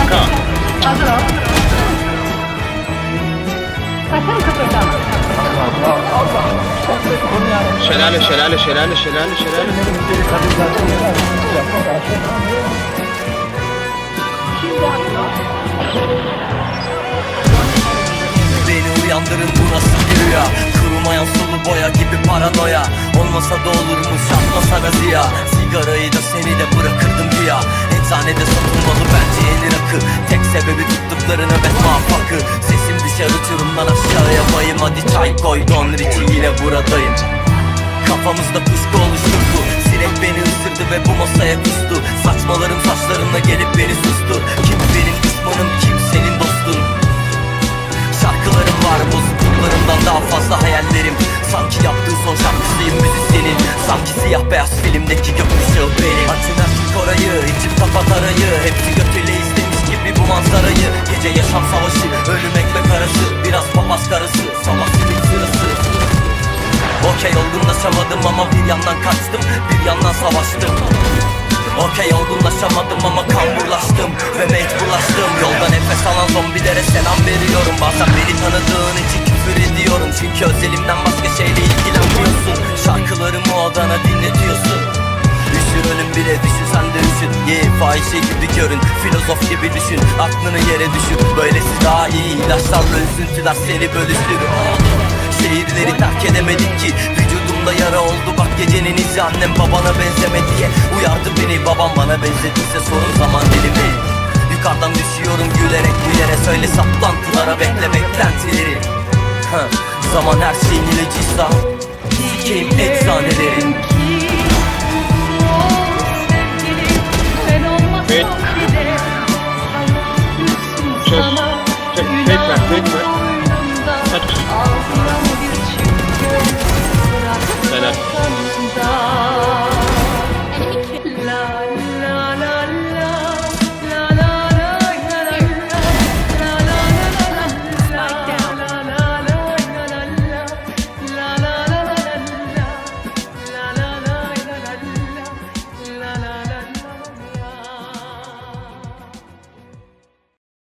Kanka. Hazır ol. Sakın kıpırdama. Şelale şelale şelale şelale şelale. Beni uyandırın bu nasıl bir rüya Kurumayan sulu boya gibi paranoya Olmasa da olurmuş atmasana ziya Sigarayı da seni de bırakırdım güya Eczanede satılmalı bence yeni rakı Tek sebebi tuttukları nöbet muvaffakı. Sesim düşer uçurumdan aşağıya bayım. Hadi çay koy Don Richie yine buradayım. Kafamızda kuşku oluşturdu. Sinek beni ısırdı ve bu masaya kustu. Saçmalarım saçlarımla gelip beni sustu filmdeki gökkuşağı benim Açın açık orayı içim kapat arayı. Hepsi götüyle istemiş gibi bu manzarayı. Gece yaşam savaşı ölüm ekmek arası. Biraz papaz karısı sabah simit sırası. Okey olgunlaşamadım ama bir yandan kaçtım Bir yandan savaştım. Okey olgunlaşamadım ama kamburlaştım Ve mecburlaştım. Yolda nefes alan zombilere selam veriyorum. Bazen beni tanıdığın Şarkılarımı odana dinletiyorsun. Üşür ölüm bile düşün sen de üşün Ye fahişe gibi görün Filozof gibi düşün. Aklını yere düşür Böylesi daha iyi. İlaçlarla üzüntüler seni bölüşür Şehirleri terk edemedik ki Vücudumda yara oldu. Bak gecenin izi Annem babana benzeme diye. Uyardı beni Babam bana benzediyse sorun zaman dilimi. Yukarıdan düşüyorum gülerek yere Söyle saplantılara bekle beklentileri. Ha, Zaman her şeyin ilacıysa Oh.